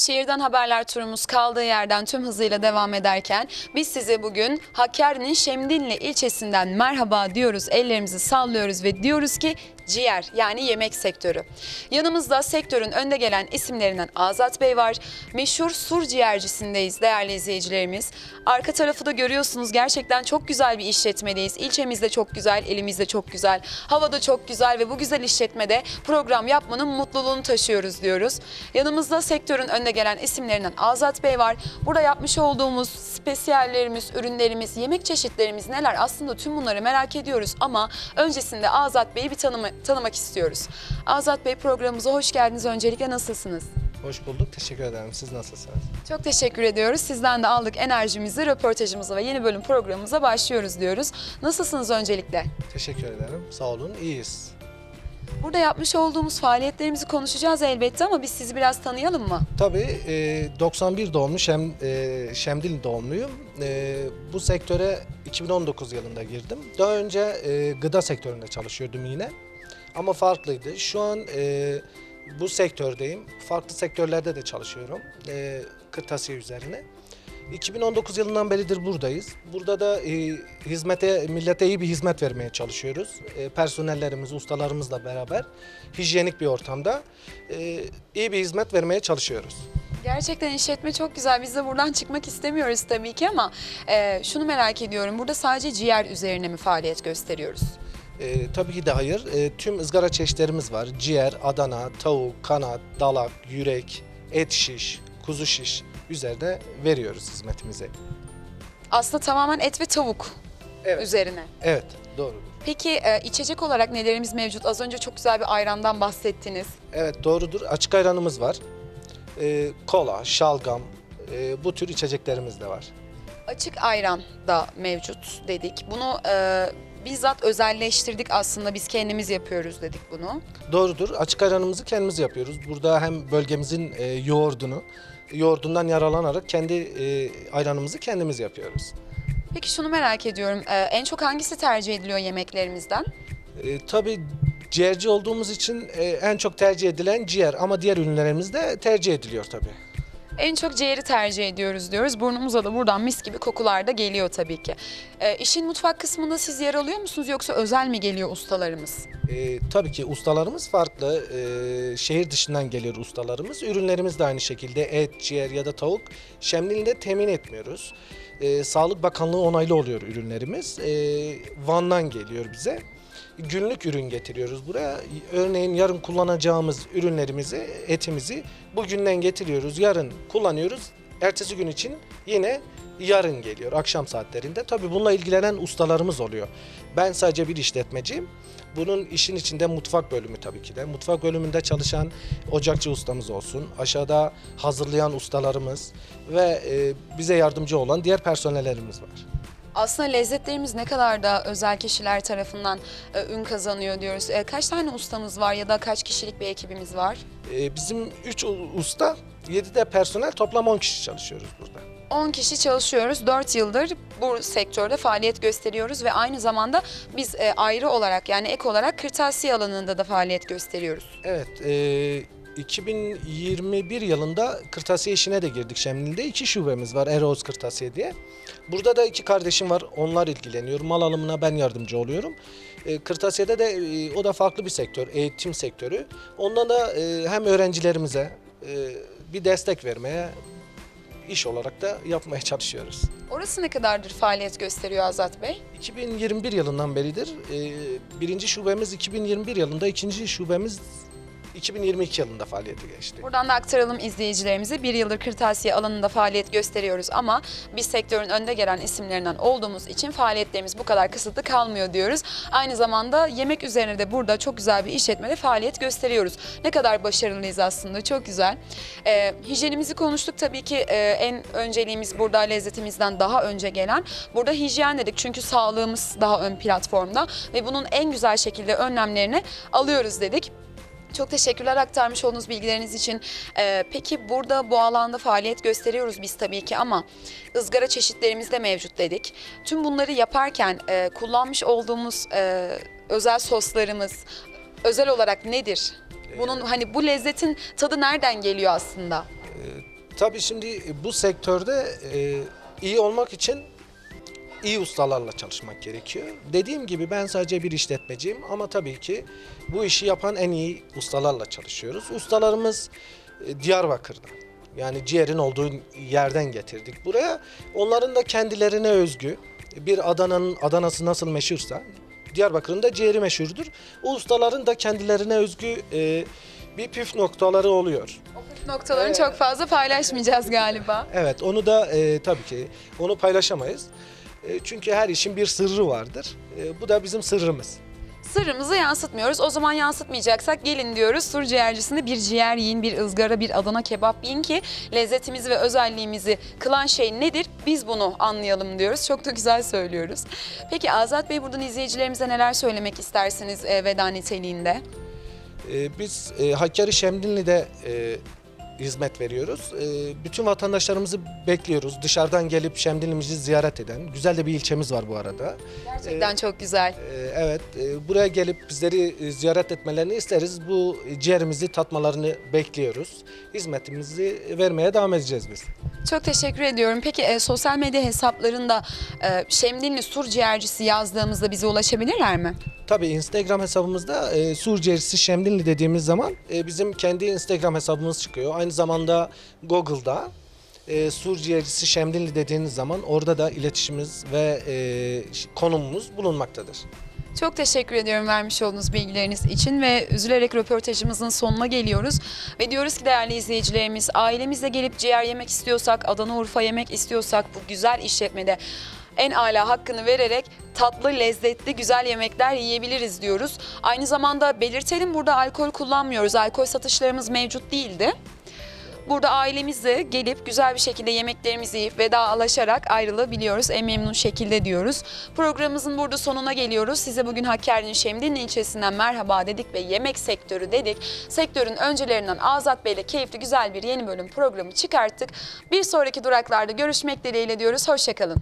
Şehirden haberler turumuz kaldığı yerden tüm hızıyla devam ederken biz size bugün Hakkari'nin Şemdinli ilçesinden merhaba diyoruz, ellerimizi sallıyoruz ve diyoruz ki ciğer yani yemek sektörü. Yanımızda sektörün önde gelen isimlerinden Azat Bey var. Meşhur sur ciğercisindeyiz değerli izleyicilerimiz. Arka tarafı da görüyorsunuz gerçekten çok güzel bir işletmedeyiz. İlçemiz de çok güzel, elimiz de çok güzel, hava da çok güzel ve bu güzel işletmede program yapmanın mutluluğunu taşıyoruz diyoruz. Yanımızda sektörün önde gelen isimlerinden Azat Bey var. Burada yapmış olduğumuz spesiyallerimiz, ürünlerimiz, yemek çeşitlerimiz neler aslında tüm bunları merak ediyoruz ama öncesinde Azat Bey'i bir tanıma- tanımak istiyoruz. Azat Bey programımıza hoş geldiniz. Öncelikle nasılsınız? Hoş bulduk. Teşekkür ederim. Siz nasılsınız? Çok teşekkür ediyoruz. Sizden de aldık enerjimizi, röportajımıza ve yeni bölüm programımıza başlıyoruz diyoruz. Nasılsınız öncelikle? Teşekkür ederim. Sağ olun. İyiyiz. Burada yapmış olduğumuz faaliyetlerimizi konuşacağız elbette ama biz sizi biraz tanıyalım mı? Tabii e, 91 doğumlu Şem, e, Şemdil doğumluyum. E, bu sektöre 2019 yılında girdim. Daha önce e, gıda sektöründe çalışıyordum yine. Ama farklıydı. Şu an e, bu sektördeyim. Farklı sektörlerde de çalışıyorum. E, kırtasiye üzerine. 2019 yılından beridir buradayız. Burada da e, hizmete, millete iyi bir hizmet vermeye çalışıyoruz. E, personellerimiz, ustalarımızla beraber hijyenik bir ortamda e, iyi bir hizmet vermeye çalışıyoruz. Gerçekten işletme çok güzel. Biz de buradan çıkmak istemiyoruz tabii ki ama e, şunu merak ediyorum. Burada sadece ciğer üzerine mi faaliyet gösteriyoruz? E, tabii ki de hayır. E, tüm ızgara çeşitlerimiz var. Ciğer, Adana, tavuk, kanat, dalak, yürek, et şiş, kuzu şiş üzerinde veriyoruz hizmetimizi. Aslında tamamen et ve tavuk Evet. üzerine. Evet, doğru. Peki e, içecek olarak nelerimiz mevcut? Az önce çok güzel bir ayrandan bahsettiniz. Evet doğrudur. Açık ayranımız var. E, kola, şalgam, e, bu tür içeceklerimiz de var. Açık ayran da mevcut dedik. Bunu e, bizzat özelleştirdik aslında. Biz kendimiz yapıyoruz dedik bunu. Doğrudur. Açık ayranımızı kendimiz yapıyoruz. Burada hem bölgemizin e, yoğurdunu, yoğurdundan yararlanarak kendi e, ayranımızı kendimiz yapıyoruz. Peki şunu merak ediyorum. e, en çok hangisi tercih ediliyor yemeklerimizden? E, tabii ciğerci olduğumuz için e, en çok tercih edilen ciğer ama diğer ürünlerimiz de tercih ediliyor tabii. En çok ciğeri tercih ediyoruz diyoruz. Burnumuza da buradan mis gibi kokular da geliyor tabii ki. E, işin mutfak kısmında siz yer alıyor musunuz yoksa özel mi geliyor ustalarımız? E, tabii ki ustalarımız farklı. E, şehir dışından geliyor ustalarımız. Ürünlerimiz de aynı şekilde et, ciğer ya da tavuk Şemdinli'de temin etmiyoruz. E, Sağlık Bakanlığı onaylı oluyor ürünlerimiz. E, Van'dan geliyor bize. Günlük ürün getiriyoruz buraya. Örneğin yarın kullanacağımız ürünlerimizi, etimizi bugünden getiriyoruz. Yarın kullanıyoruz. Ertesi gün için yine yarın geliyor akşam saatlerinde. Tabii bununla ilgilenen ustalarımız oluyor. Ben sadece bir işletmeciyim. Bunun işin içinde mutfak bölümü tabii ki de. Mutfak bölümünde çalışan ocakçı ustamız olsun. Aşağıda hazırlayan ustalarımız ve e, bize yardımcı olan diğer personellerimiz var. Aslında lezzetlerimiz ne kadar da özel kişiler tarafından e, ün kazanıyor diyoruz. E, kaç tane ustamız var ya da kaç kişilik bir ekibimiz var? E, bizim 3 usta, 7 de personel toplam 10 kişi çalışıyoruz burada. 10 kişi çalışıyoruz. 4 yıldır bu sektörde faaliyet gösteriyoruz ve aynı zamanda biz e, ayrı olarak yani ek olarak kırtasiye alanında da faaliyet gösteriyoruz. Evet, e, 2021 yılında kırtasiye işine de girdik Şemdinli'de. iki şubemiz var, Eroz Kırtasiye diye. Burada da iki kardeşim var, onlar ilgileniyor. Mal alımına ben yardımcı oluyorum. E, kırtasiyede de e, o da farklı bir sektör, eğitim sektörü. Ondan da e, hem öğrencilerimize e, bir destek vermeye, iş olarak da yapmaya çalışıyoruz. Orası ne kadardır faaliyet gösteriyor Azat Bey? 2021 yılından beridir. e, birinci şubemiz 2021 yılında, ikinci şubemiz 2022 yılında faaliyete geçti. Buradan da aktaralım izleyicilerimize. Bir yıldır kırtasiye alanında faaliyet gösteriyoruz ama biz sektörün önde gelen isimlerinden olduğumuz için faaliyetlerimiz bu kadar kısıtlı kalmıyor diyoruz. Aynı zamanda yemek üzerine de burada çok güzel bir işletmede faaliyet gösteriyoruz. Ne kadar başarılıyız aslında çok güzel. Ee, hijyenimizi konuştuk tabii ki e, en önceliğimiz burada lezzetimizden daha önce gelen. Burada hijyen dedik çünkü sağlığımız daha ön platformda ve bunun en güzel şekilde önlemlerini alıyoruz dedik. Çok teşekkürler aktarmış olduğunuz bilgileriniz için. Ee, peki burada bu alanda faaliyet gösteriyoruz biz tabii ki ama ızgara çeşitlerimiz de mevcut dedik. Tüm bunları yaparken e, kullanmış olduğumuz e, özel soslarımız özel olarak nedir? Bunun hani bu lezzetin tadı nereden geliyor aslında? Tabii şimdi bu sektörde e, iyi olmak için iyi ustalarla çalışmak gerekiyor. Dediğim gibi ben sadece bir işletmeciyim ama tabii ki bu işi yapan en iyi ustalarla çalışıyoruz. Ustalarımız e, Diyarbakır'dan. Yani ciğerin olduğu yerden getirdik buraya. Onların da kendilerine özgü bir Adana'nın Adana'sı nasıl meşhursa Diyarbakır'ın da ciğeri meşhurdur. O ustaların da kendilerine özgü e, bir püf noktaları oluyor. O püf noktalarını Evet. çok fazla paylaşmayacağız galiba. Evet onu da e, tabii ki onu paylaşamayız. E, çünkü her işin bir sırrı vardır. E, bu da bizim sırrımız. Sırrımızı yansıtmıyoruz. O zaman yansıtmayacaksak gelin diyoruz. Sur ciğercisinde bir ciğer yiyin, bir ızgara, bir Adana kebap yiyin ki lezzetimizi ve özelliğimizi kılan şey nedir? Biz bunu anlayalım diyoruz. Çok da güzel söylüyoruz. Peki Azat Bey buradan izleyicilerimize neler söylemek istersiniz e, veda niteliğinde? E, biz e, Hakkari Şemdinli'de e, hizmet veriyoruz. E, bütün vatandaşlarımızı bekliyoruz. Dışarıdan gelip Şemdinli'mizi ziyaret eden. Güzel de bir ilçemiz var bu arada. Gerçekten çok güzel. E, evet e, buraya gelip bizleri e, ziyaret etmelerini isteriz. Bu ciğerimizi tatmalarını bekliyoruz. Hizmetimizi vermeye devam edeceğiz biz. Çok teşekkür ediyorum. Peki e, sosyal medya hesaplarında e, Şemdinli Sur ciğercisi yazdığımızda bize ulaşabilirler mi? Tabii Instagram hesabımızda e, Sur Ciğercisi Şemdinli dediğimiz zaman e, bizim kendi Instagram hesabımız çıkıyor. Aynı zamanda Google'da e, Sur Ciğercisi Şemdinli dediğiniz zaman orada da iletişimimiz ve e, konumumuz bulunmaktadır. Çok teşekkür ediyorum vermiş olduğunuz bilgileriniz için ve üzülerek röportajımızın sonuna geliyoruz. Ve diyoruz ki değerli izleyicilerimiz ailemizle gelip ciğer yemek istiyorsak, Adana Urfa yemek istiyorsak bu güzel işletmede en ala hakkını vererek tatlı, lezzetli, güzel yemekler yiyebiliriz diyoruz. Aynı zamanda belirtelim burada alkol kullanmıyoruz. Alkol satışlarımız mevcut değildi. Burada ailemizle gelip güzel bir şekilde yemeklerimizi yiyip vedalaşarak ayrılabiliyoruz. En memnun şekilde diyoruz. Programımızın burada sonuna geliyoruz. Size bugün Hakkari'nin Şemdinli ilçesinden merhaba dedik ve yemek sektörü dedik. Sektörün öncülerinden Azat Bey ile keyifli güzel bir yeni bölüm programı çıkarttık. Bir sonraki duraklarda görüşmek dileğiyle diyoruz. Hoşçakalın.